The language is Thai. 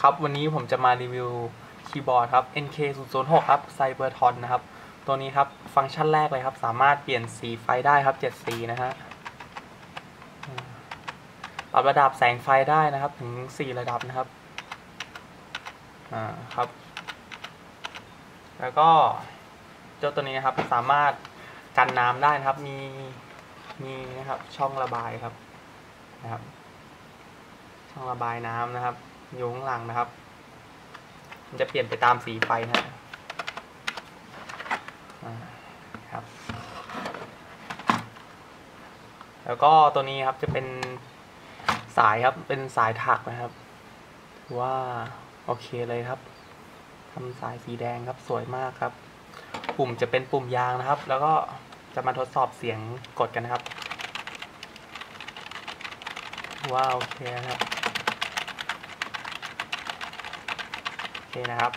ครับวันนี้ผมจะมารีวิวคีย์บอร์ดครับ NK 0 0 6ครับ Cybertron นะครับ ตัวนี้ครับฟังก์ชันแรกเลยครับ สามารถเปลี่ยนสีไฟได้ครับ7สีนะฮะปรับระดับแสงไฟได้นะครับ ถึง 4 ระดับนะครับ อ่าครับ แล้วก็เจ้าตัวนี้นะครับสามารถกันน้ำได้นะครับ มี มีนะครับช่องระบายครับ นะครับ ช่องระบายน้ำนะครับ อยู่ข้างหลังนะครับ มันจะเปลี่ยนไปตามสีไฟนะฮะอ่าครับ แล้วก็ตัวนี้ครับจะเป็นสายครับ เป็นสายถักนะครับว่าโอเคเลยครับทำสายสีแดงครับสวยมากครับ ปุ่มจะเป็นปุ่มยางนะครับ แล้วก็จะมาทดสอบเสียงกดกันนะครับว่าโอเคครับ โอเคนะครับ